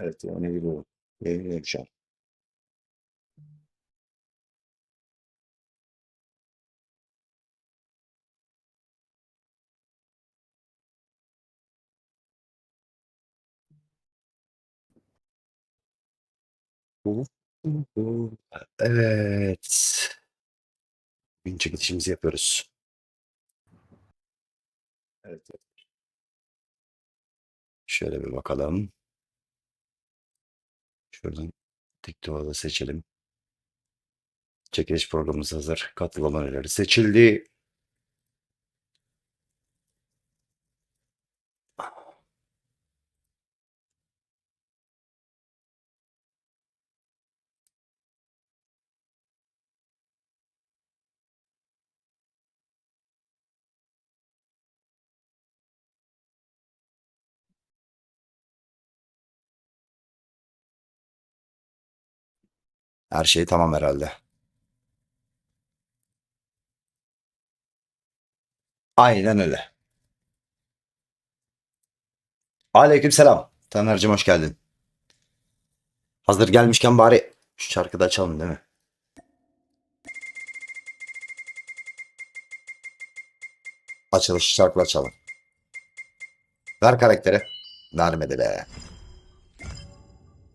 Evet yani bir bu. Yeni yaşam. Evet. Gün çekilişimizi yapıyoruz. Evet. Şöyle bir bakalım. Şuradan TikTok'u da seçelim. Çekiliş programımız hazır. Katıl aboneleri seçildi. Her şey tamam herhalde. Aynen öyle. Aleykümselam. Taner'cim hoş geldin. Hazır gelmişken bari şu şarkıyı da açalım değil mi? Açılış şarkıla açalım. Ver karakteri. Vermedi be.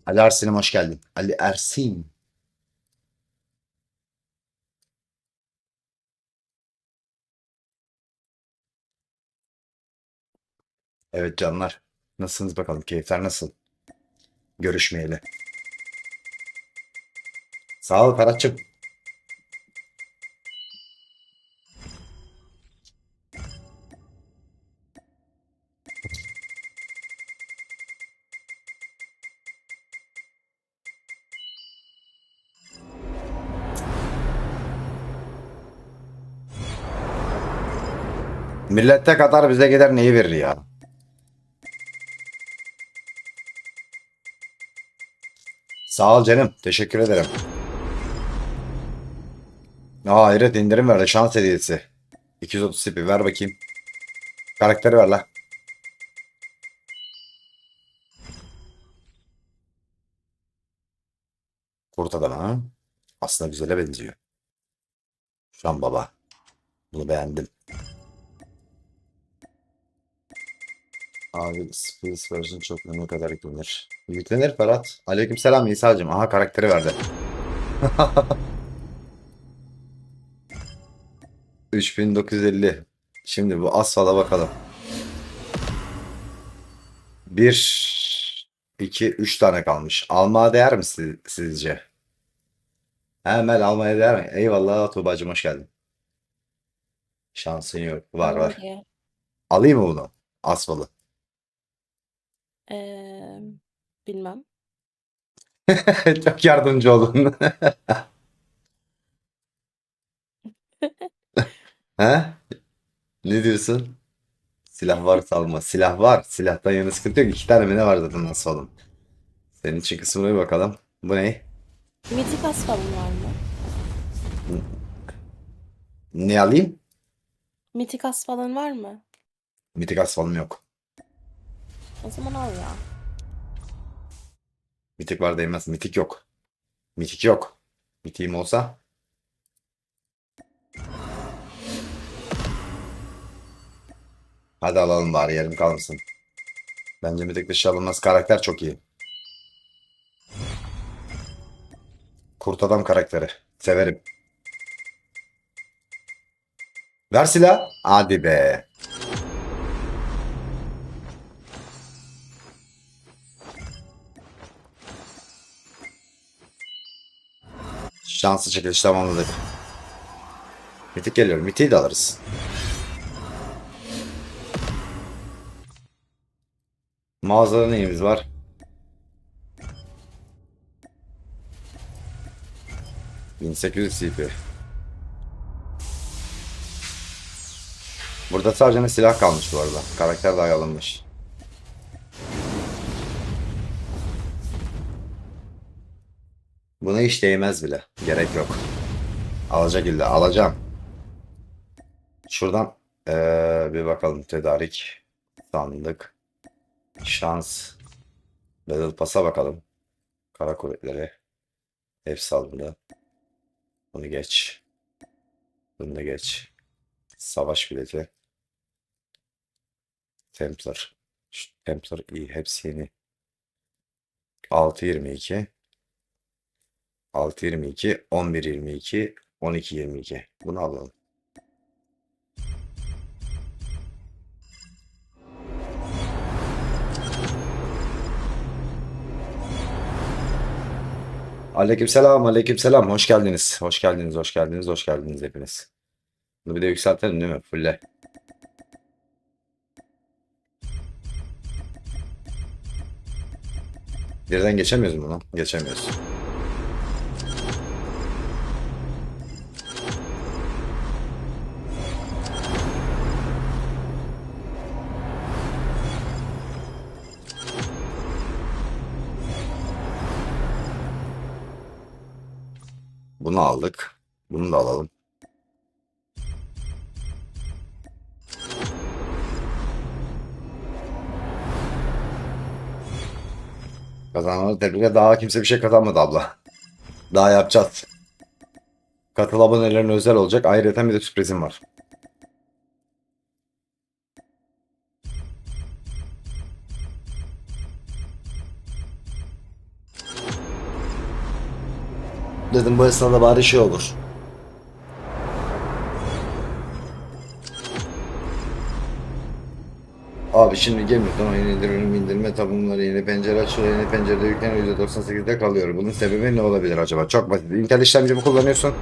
Ali Ersin'im hoş geldin. Ali Ersin. Evet canlar. Nasılsınız bakalım? Keyifler nasıl? Görüşmeyeli. Sağ ol Ferhat'cığım. Millette kadar bize gider neyi verir ya? Sağ ol canım. Teşekkür ederim. Aa hayret indirim verdi. Şans hediyesi. 230 tipi ver bakayım. Karakteri ver la. Kurt adam ha. Aslında güzele benziyor. Şu an baba. Bunu beğendim. Abi Space version çok ne kadar yüklenir? Yüklenir Ferhat. Aleykümselam İsa'cığım. Aha karakteri verdi. 3950. Şimdi bu asfala bakalım. 1 2 3 tane kalmış. Almaya değer mi siz- sizce? Hemen almaya değer mi? Eyvallah Tuğba'cığım hoş geldin. Şansın yok. Var var. Alayım mı bunu? Asfalı. Eee, bilmem. Çok yardımcı oldun. He? Ne diyorsun? Silah var salma. Silah var. Silahtan yana sıkıntı yok. İki tane mi ne var zaten nasıl oğlum? Senin için kısmına bir bakalım. Bu ne? Mitik asfalın var mı? Ne alayım? Mitik asfalın var mı? Mitik asfalım yok. O zaman al ya. Mitik var değmez. Mitik yok. Mitik yok. Mitiğim olsa. Hadi alalım bari yarım kalmasın. Bence mitik dışı alınmaz. Karakter çok iyi. Kurt adam karakteri. Severim. Ver silah. Hadi be. Şanslı çekiliş tamamladık. Mitik geliyor. Mitik'i de alırız. Mağazada neyimiz var? ...1800 CP. Burada sadece silah kalmış bu arada. Karakter daha alınmış. Buna hiç değmez bile. Gerek yok. Alacak illa. Alacağım. Şuradan eee, bir bakalım. Tedarik. Sandık. Şans. Battle Pass'a bakalım. Kara kuvvetleri. Hepsi alındı. Bunu geç. Bunu da geç. Savaş bileti. Templar. Şu Templar iyi. Hepsi yeni. 6.22 6.22 11.22 12.22 Bunu alalım. Aleykümselam, aleykümselam. Hoş geldiniz. Hoş geldiniz, hoş geldiniz, hoş geldiniz hepiniz. Bunu bir de yükseltelim değil mi? Fulle. Birden geçemiyoruz mu bunu? Geçemiyoruz. Bunu aldık. Bunu da alalım. Kazananları tebrikler. Daha kimse bir şey kazanmadı abla. Daha yapacağız. Katıl abonelerine özel olacak. Ayrıca bir de sürprizim var. Dedim bu esnada bari şey olur. Abi şimdi gemiden oyun indirme indirme tabunları yeni pencere açılıyor yeni pencerede yüklen %98'de kalıyor. Bunun sebebi ne olabilir acaba? Çok basit. Intel işlemci mi kullanıyorsun?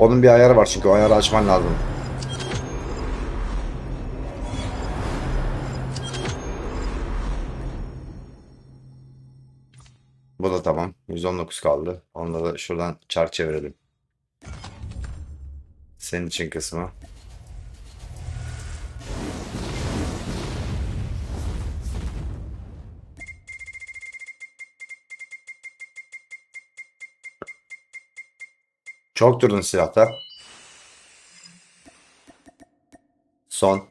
Onun bir ayarı var çünkü o ayarı açman lazım. 119 kaldı. Onu da şuradan çark çevirelim. Senin için kısmı. Çok durdun silahta. Son.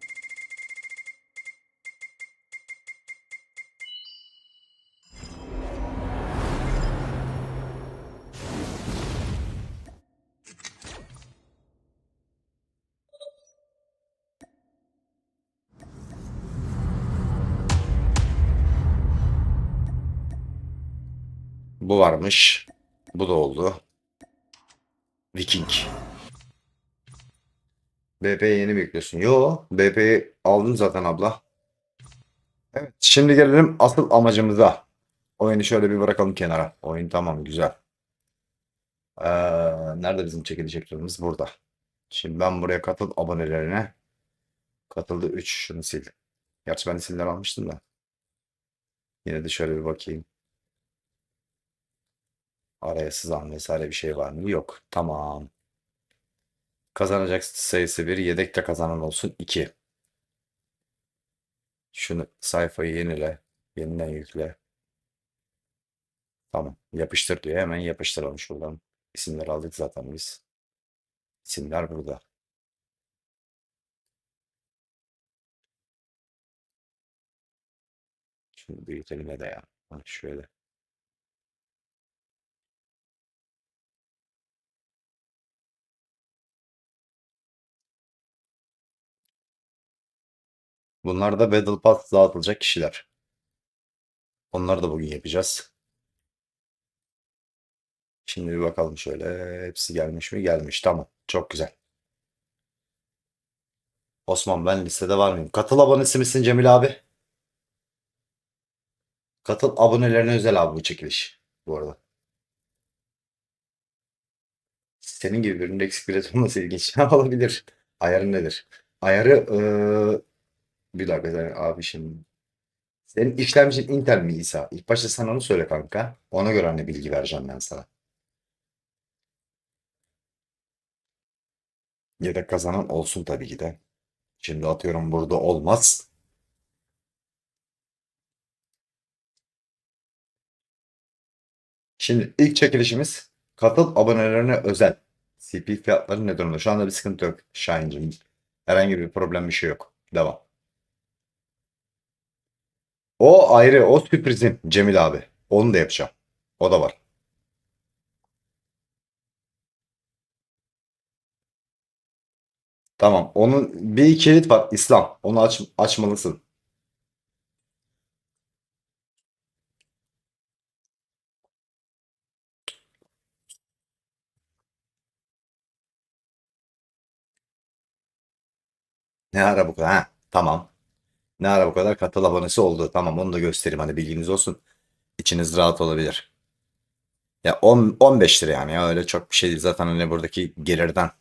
Bu varmış. Bu da oldu. Viking. BP'yi yeni bekliyorsun. Yo, BP'yi aldın zaten abla. Evet, şimdi gelelim asıl amacımıza. Oyunu şöyle bir bırakalım kenara. Oyun tamam, güzel. Ee, nerede bizim çekilecek turumuz? Burada. Şimdi ben buraya katıl abonelerine. Katıldı 3. Şunu sil. Gerçi ben isimler almıştım da. Yine de şöyle bir bakayım. Araya sızan vesaire bir şey var mı? Yok. Tamam. Kazanacak sayısı 1. Yedekte kazanan olsun 2. Şunu sayfayı yenile. Yeniden yükle. Tamam. Yapıştır diyor. Hemen yapıştıralım şuradan. İsimleri aldık zaten biz. İsimler burada. Şunu büyütelim de ya. Ha, şöyle. Bunlar da Battle Pass dağıtılacak kişiler. Onları da bugün yapacağız. Şimdi bir bakalım şöyle. Hepsi gelmiş mi? Gelmiş. Tamam. Çok güzel. Osman ben listede var mıyım? Katıl abonesi misin Cemil abi? Katıl abonelerine özel abi bu çekiliş. Bu arada. Senin gibi birinin eksik bilet olması ilginç. Olabilir. Ayarı nedir? Ayarı eee, bir dakika sen- abi şimdi. Senin işlemcin Intel mi İsa? İlk başta sen onu söyle kanka. Ona göre hani bilgi vereceğim ben sana. Yedek kazanan olsun tabii ki de. Şimdi atıyorum burada olmaz. Şimdi ilk çekilişimiz katıl abonelerine özel. CP fiyatları ne durumda? Şu anda bir sıkıntı yok Şahin'cim. Herhangi bir problem bir şey yok. Devam. O ayrı. O sürprizim Cemil abi. Onu da yapacağım. O da var. Tamam. Onun bir kilit var. İslam. Onu aç, açmalısın. Ne ara bu kadar? Ha, tamam. Ne ara bu kadar katıl abonesi oldu. Tamam onu da göstereyim. Hani bilginiz olsun. İçiniz rahat olabilir. Ya 10, 15 lira yani ya öyle çok bir şey değil. Zaten hani buradaki gelirden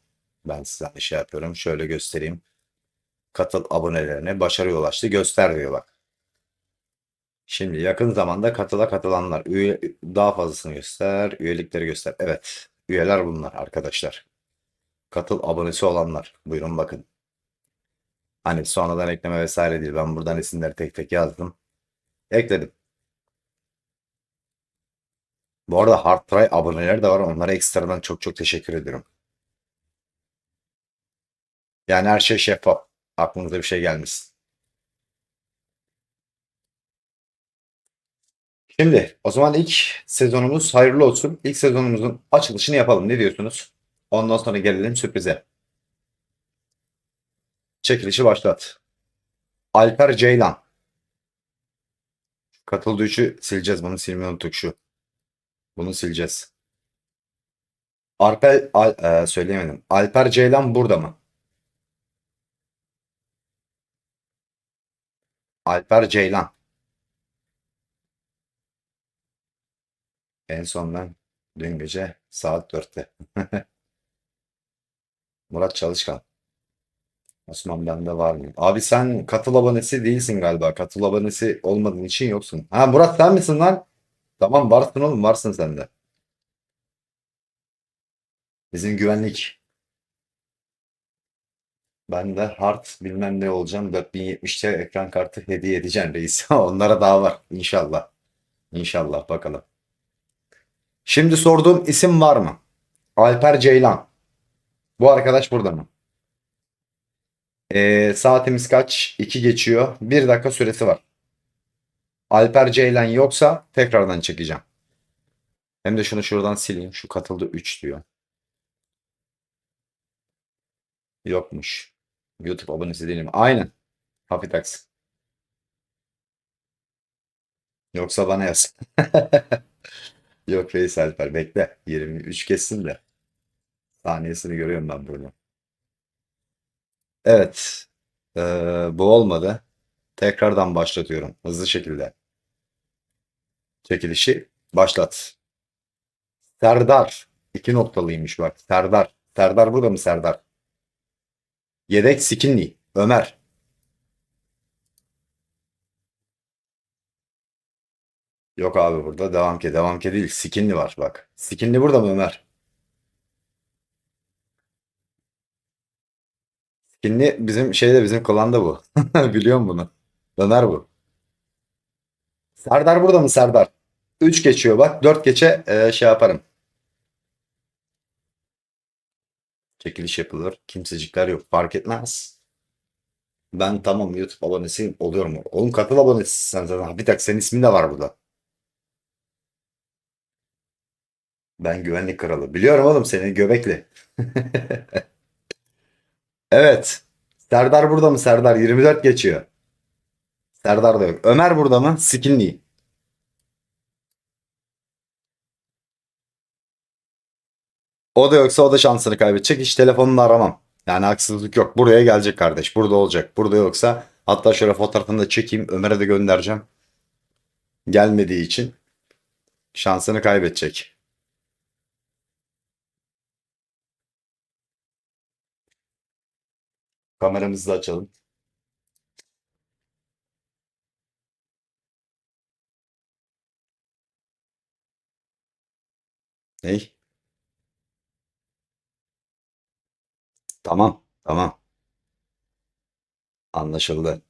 ben size hani şey yapıyorum. Şöyle göstereyim. Katıl abonelerine başarıya ulaştı. Göster diyor bak. Şimdi yakın zamanda katıla katılanlar. Üye, daha fazlasını göster. Üyelikleri göster. Evet. Üyeler bunlar arkadaşlar. Katıl abonesi olanlar. Buyurun bakın. Hani sonradan ekleme vesaire değil. Ben buradan isimleri tek tek yazdım. Ekledim. Bu arada Hard Try aboneleri de var. Onlara ekstradan çok çok teşekkür ediyorum. Yani her şey şeffaf. Aklınıza bir şey gelmesin. Şimdi o zaman ilk sezonumuz hayırlı olsun. İlk sezonumuzun açılışını yapalım. Ne diyorsunuz? Ondan sonra gelelim sürprize. Çekilişi başlat. Alper Ceylan. Katıldı 3'ü sileceğiz. Bunu silmeyi unuttuk şu. Bunu sileceğiz. Alper Al- e, söyleyemedim. Alper Ceylan burada mı? Alper Ceylan. En son ben dün gece saat 4'te. Murat Çalışkan. Osman bende var mı? Abi sen katıl abonesi değilsin galiba. Katıl abonesi olmadığın için yoksun. Ha Murat sen misin lan? Tamam varsın oğlum varsın sen de. Bizim güvenlik. Ben de hard bilmem ne olacağım. 4070'te ekran kartı hediye edeceğim reis. Onlara daha var inşallah. İnşallah bakalım. Şimdi sorduğum isim var mı? Alper Ceylan. Bu arkadaş burada mı? Ee, saatimiz kaç? 2 geçiyor. 1 dakika süresi var. Alper Ceylan yoksa tekrardan çekeceğim. Hem de şunu şuradan sileyim. Şu katıldı 3 diyor. Yokmuş. YouTube abonesi değilim. Aynen. Hafif. Yoksa bana yaz. Yok Reis Alper bekle. 23 kessin de. Saniyesini görüyorum ben burada. Evet. Ee, bu olmadı. Tekrardan başlatıyorum. Hızlı şekilde. Çekilişi başlat. Serdar. iki noktalıymış bak. Serdar. Serdar burada mı Serdar? Yedek Skinny. Ömer. Yok abi burada. Devam ki. Devam ki değil. Skinny var bak. Skinny burada mı Ömer? Skinny bizim şeyde bizim klanda bu. Biliyor musun bunu? Ömer bu. Serdar burada mı Serdar? 3 geçiyor bak. 4 geçe e, şey yaparım. Çekiliş yapılır. Kimsecikler yok. Fark etmez. Ben tamam YouTube abonesiyim. Oluyorum. Oğlum katıl abonesi sen zaten. Bir dakika senin ismin de var burada. Ben güvenlik kralı. Biliyorum oğlum seni göbekli. Evet. Serdar burada mı Serdar? 24 geçiyor. Serdar da yok. Ömer burada mı? Skinny. O da yoksa o da şansını kaybedecek. Hiç telefonunu aramam. Yani haksızlık yok. Buraya gelecek kardeş. Burada olacak. Burada yoksa hatta şöyle fotoğrafını da çekeyim. Ömer'e de göndereceğim. Gelmediği için şansını kaybedecek. Kameramızı da açalım. Ney? Tamam, tamam. Anlaşıldı.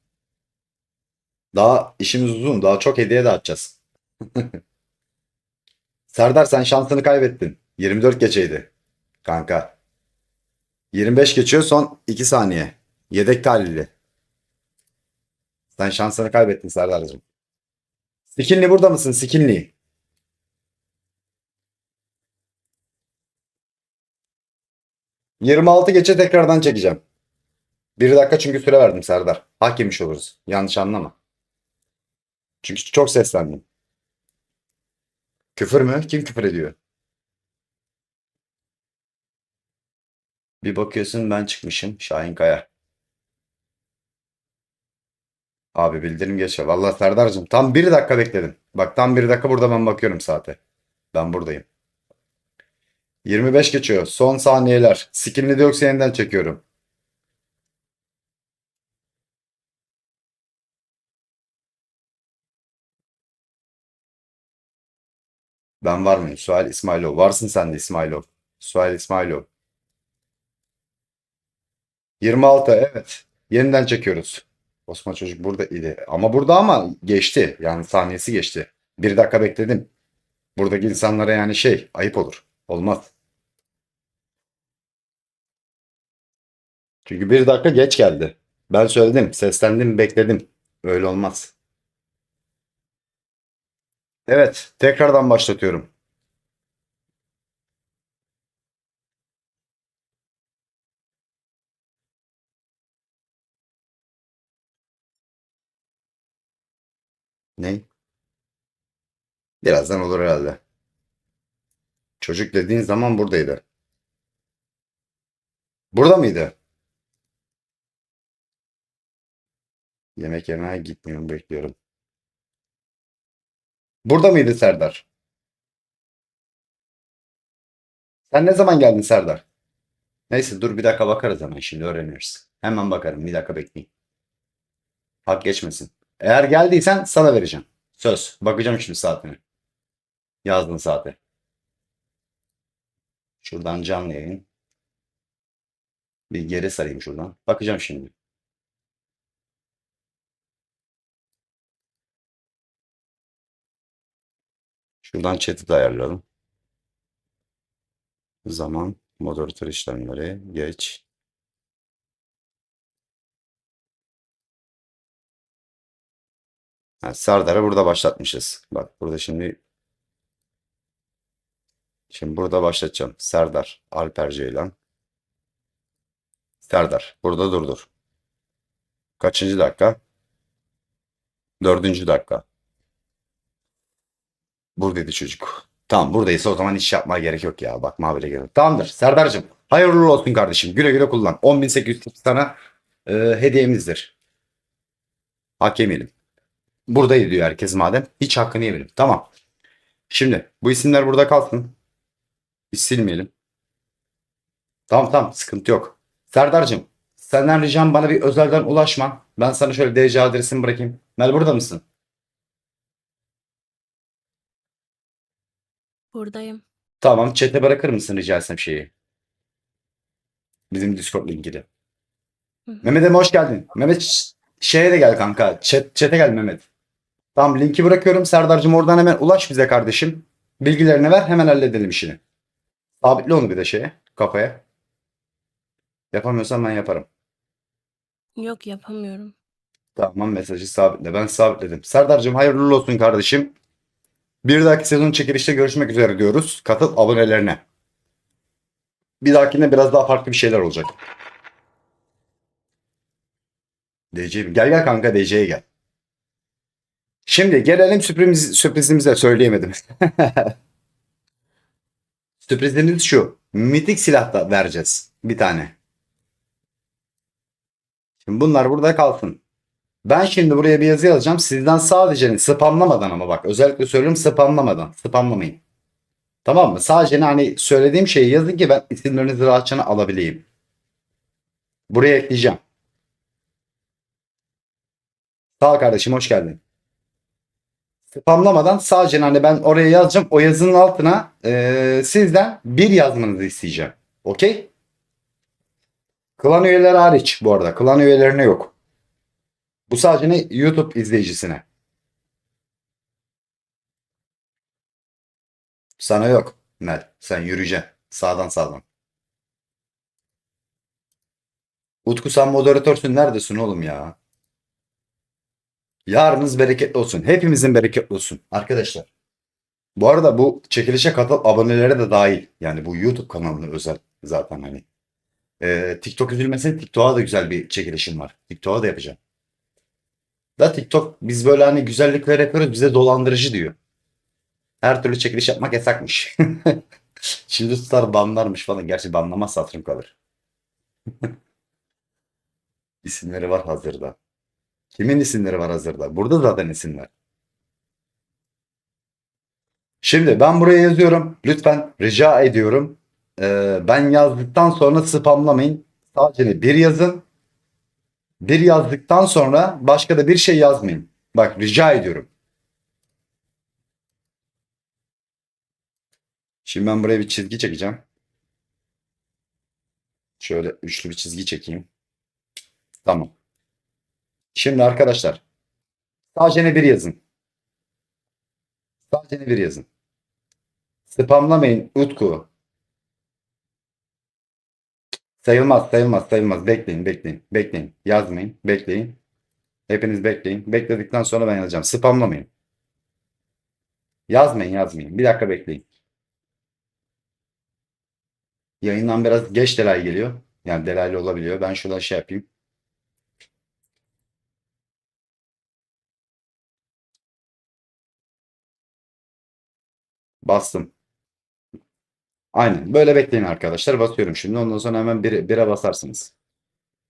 Daha işimiz uzun. Daha çok hediye dağıtacağız. Serdar sen şansını kaybettin. 24 geçeydi. Kanka. 25 geçiyor son 2 saniye. Yedek talihli. Sen şansını kaybettin Serdar'cığım. Skinli burada mısın? Skinli. ...26 geçe tekrardan çekeceğim. Bir dakika çünkü süre verdim Serdar. Hak yemiş oluruz. Yanlış anlama. Çünkü çok seslendim. Küfür mü? Kim küfür ediyor? Bir bakıyorsun ben çıkmışım. Şahin Kaya. Abi bildirim geçiyor. Vallahi Serdar'cığım tam bir dakika bekledim. Bak tam bir dakika burada ben bakıyorum saate. Ben buradayım. 25 geçiyor. Son saniyeler. Skinli dioksa yeniden çekiyorum. Ben var mıyım? Sual İsmailov. Varsın sen de İsmailov. Sual İsmailov. 26 evet. Yeniden çekiyoruz. Osman çocuk burada idi. Ama burada ama geçti. Yani saniyesi geçti. Bir dakika bekledim. Buradaki insanlara yani şey ayıp olur. Olmaz. Çünkü bir dakika geç geldi. Ben söyledim. Seslendim. Bekledim. Öyle olmaz. Evet. Tekrardan başlatıyorum. Ne? Birazdan olur herhalde. Çocuk dediğin zaman buradaydı. Burada mıydı? Yemek yerine gitmiyorum bekliyorum. Burada mıydı Serdar? Sen ne zaman geldin Serdar? Neyse dur bir dakika bakarız hemen şimdi öğreniriz. Hemen bakarım bir dakika bekleyin. Hak geçmesin. Eğer geldiysen sana vereceğim. Söz. Bakacağım şimdi saatine. Yazdın saate. Şuradan canlı yayın. Bir geri sarayım şuradan. Bakacağım şimdi. Şuradan chat'i de ayarlayalım. Zaman, moderatör işlemleri, geç. Ha, Serdar'ı burada başlatmışız. Bak burada şimdi Şimdi burada başlatacağım. Serdar, Alper Ceylan. Serdar. Burada durdur. Kaçıncı dakika? Dördüncü dakika. Buradaydı çocuk. Tamam buradaysa o zaman iş yapmaya gerek yok ya. Bakma bile gerek yok. Tamamdır. Serdar'cığım. Hayırlı olsun kardeşim. Güle güle kullan. 10.800 sana e, hediyemizdir. Hak yemeyelim. Buradaydı diyor herkes madem. Hiç hakkını yemeyelim. Tamam. Şimdi bu isimler burada kalsın. Hiç silmeyelim. Tamam tamam sıkıntı yok. Serdar'cığım senden ricam bana bir özelden ulaşma. Ben sana şöyle DC adresimi bırakayım. Mel burada mısın? Buradayım. Tamam chat'e bırakır mısın rica etsem şeyi? Bizim Discord linkini. Hı hı. Mehmet Eme hoş geldin. Mehmet şeye de gel kanka. Chat, chat'e gel Mehmet. Tamam linki bırakıyorum. Serdar'cığım oradan hemen ulaş bize kardeşim. Bilgilerini ver hemen halledelim işini. Sabitle onu bir de şeye kafaya. Yapamıyorsan ben yaparım. Yok yapamıyorum. Tamam mesajı sabitle. Ben sabitledim. Serdar'cığım hayırlı olsun kardeşim. Bir dahaki sezon çekilişte görüşmek üzere diyoruz. Katıl abonelerine. Bir dahakinde biraz daha farklı bir şeyler olacak. DC'yim. Gel gel kanka DC'ye gel. Şimdi gelelim sürpriz, sürprizimize söyleyemedim. Sürprizimiz şu. Mitik silah da vereceğiz. Bir tane. Şimdi bunlar burada kalsın. Ben şimdi buraya bir yazı yazacağım. Sizden sadece spamlamadan ama bak özellikle söylüyorum spamlamadan. Spamlamayın. Tamam mı? Sadece hani söylediğim şeyi yazın ki ben isimlerinizi rahatça alabileyim. Buraya ekleyeceğim. Sağ ol kardeşim hoş geldin. Spamlamadan sadece hani ben oraya yazacağım. O yazının altına eee, sizden bir yazmanızı isteyeceğim. Okey? Klan üyeleri hariç bu arada. Klan üyelerine yok. Bu sadece ne? YouTube izleyicisine. Sana yok. Mel. Sen yürüyeceksin. Sağdan sağdan. Utku sen moderatörsün. Neredesin oğlum ya? Yarınız bereketli olsun. Hepimizin bereketli olsun arkadaşlar. Bu arada bu çekilişe katıl abonelere de dahil. Yani bu YouTube kanalına özel zaten hani. Ee, TikTok üzülmesin. TikTok'a da güzel bir çekilişim var. TikTok'a da yapacağım. Da TikTok biz böyle hani güzellikler yapıyoruz bize dolandırıcı diyor. Her türlü çekiliş yapmak yasakmış. Şimdi tutar banlarmış falan. Gerçi banlamaz hatırım kalır. İsimleri var hazırda. Kimin isimleri var hazırda? Burada zaten isimler. Şimdi ben buraya yazıyorum. Lütfen rica ediyorum. Ee, ben yazdıktan sonra spamlamayın. Sadece bir yazın. Bir yazdıktan sonra başka da bir şey yazmayın. Bak rica ediyorum. Şimdi ben buraya bir çizgi çekeceğim. Şöyle üçlü bir çizgi çekeyim. Tamam. Şimdi arkadaşlar sadece ne bir yazın. Sadece ne bir yazın. Spamlamayın Utku. Sayılmaz, sayılmaz, sayılmaz. Bekleyin, bekleyin, bekleyin. Yazmayın, bekleyin. Hepiniz bekleyin. Bekledikten sonra ben yazacağım. Spamlamayın. Yazmayın, yazmayın. Bir dakika bekleyin. Yayından biraz geç delay geliyor. Yani delaylı olabiliyor. Ben şuradan şey yapayım. Bastım. Aynen. Böyle bekleyin arkadaşlar. Basıyorum şimdi. Ondan sonra hemen bir, bire basarsınız.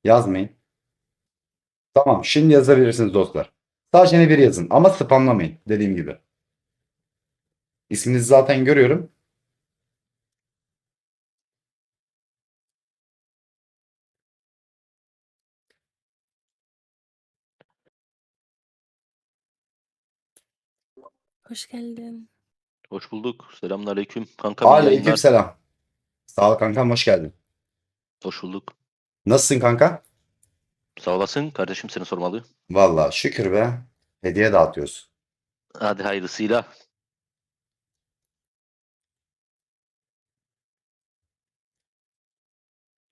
Yazmayın. Tamam. Şimdi yazabilirsiniz dostlar. Sadece ne bir yazın. Ama spamlamayın. Dediğim gibi. İsminizi zaten görüyorum. Hoş geldin. Hoş bulduk. Selamünaleyküm. Kankam iyi yayınlar. Aleykümselam. Sağ ol kankam. Hoş geldin. Hoş bulduk. Nasılsın kanka? Sağ olasın. Kardeşim seni sormalı. Vallahi şükür be. Hediye dağıtıyoruz. Hadi hayırlısıyla.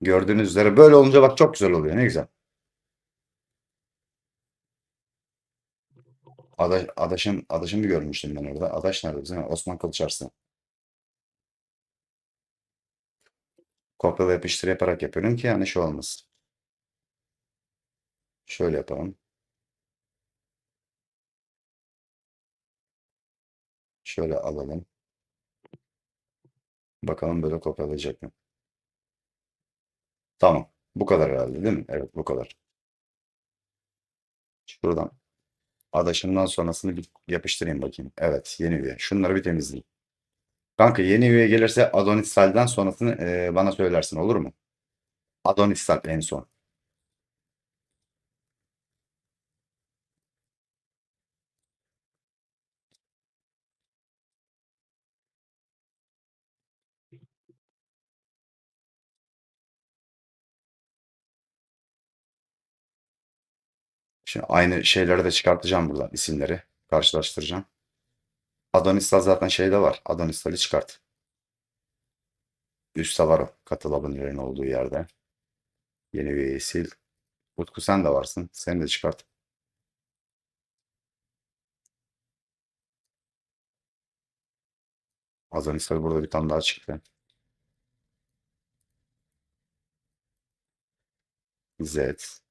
Gördüğünüz üzere böyle olunca bak çok güzel oluyor. Ne güzel. Adaş, adaşım, adaşımı görmüştüm ben orada. Adaş nerede bizim? Osman Kılıç Arslan. Kopyala yapıştır yaparak yapıyorum ki yani şu olmasın. Şöyle yapalım. Şöyle alalım. Bakalım böyle kopyalayacak mı? Tamam. Bu kadar herhalde değil mi? Evet bu kadar. Şuradan adaşımdan sonrasını bir yapıştırayım bakayım. Evet yeni üye. Şunları bir temizleyeyim. Kanka yeni üye gelirse Adonistal'den sonrasını e, bana söylersin olur mu? Adonistal en son. Şimdi aynı şeyleri de çıkartacağım buradan isimleri. Karşılaştıracağım. Adonistal zaten şeyde var. Adonistal'i çıkart. Üstte var o. Katıl abonelerin olduğu yerde. Yeni üyeyi sil. Utku sen de varsın. Seni de çıkart. Adonistal burada bir tane daha çıktı. Z.